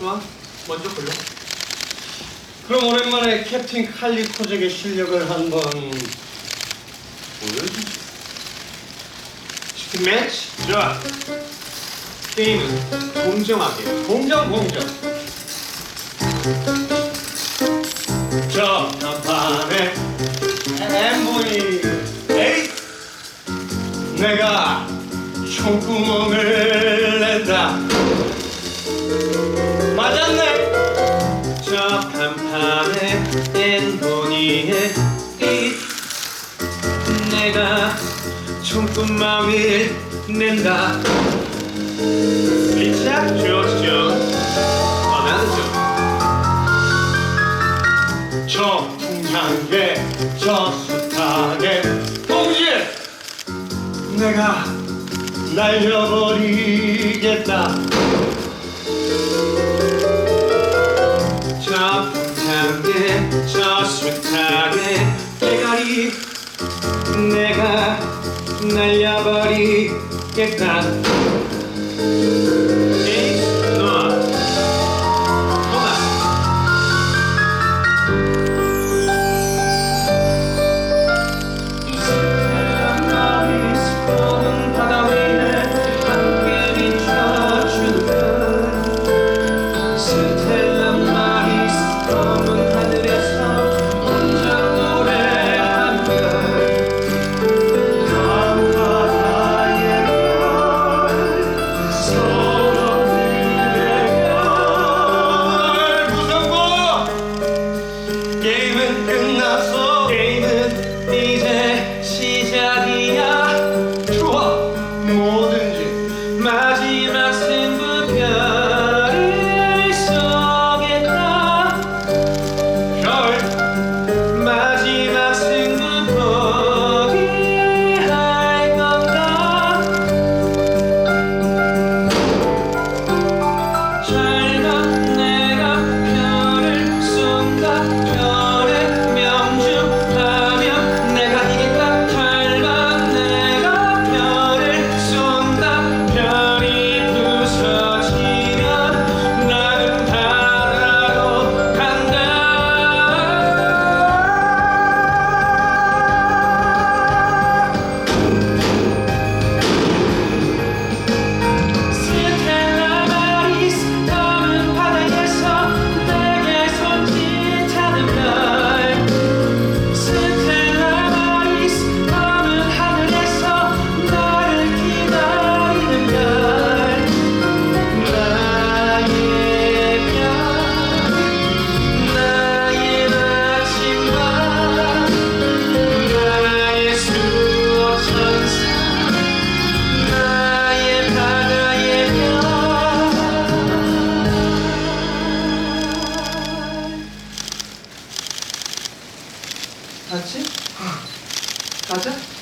좋아, 먼저 골라. 그럼 오랜만에 캡틴 칼리 코잭의 실력을 한번 보여주지. 치킨 매치. 좋아. 게임은 공정하게. 공정 공정. 저 간판에 엠보이 에이 내가 총구멍을 간판에 엠보니에 이 내가 총구멍을 낸다. 리차 좋죠. 나는 좀. 저 풍향에 저 숱하게 동시에 내가 날려버리겠다 풍향에 저 숱하게 대가리. 내가 날려버리겠다 가자.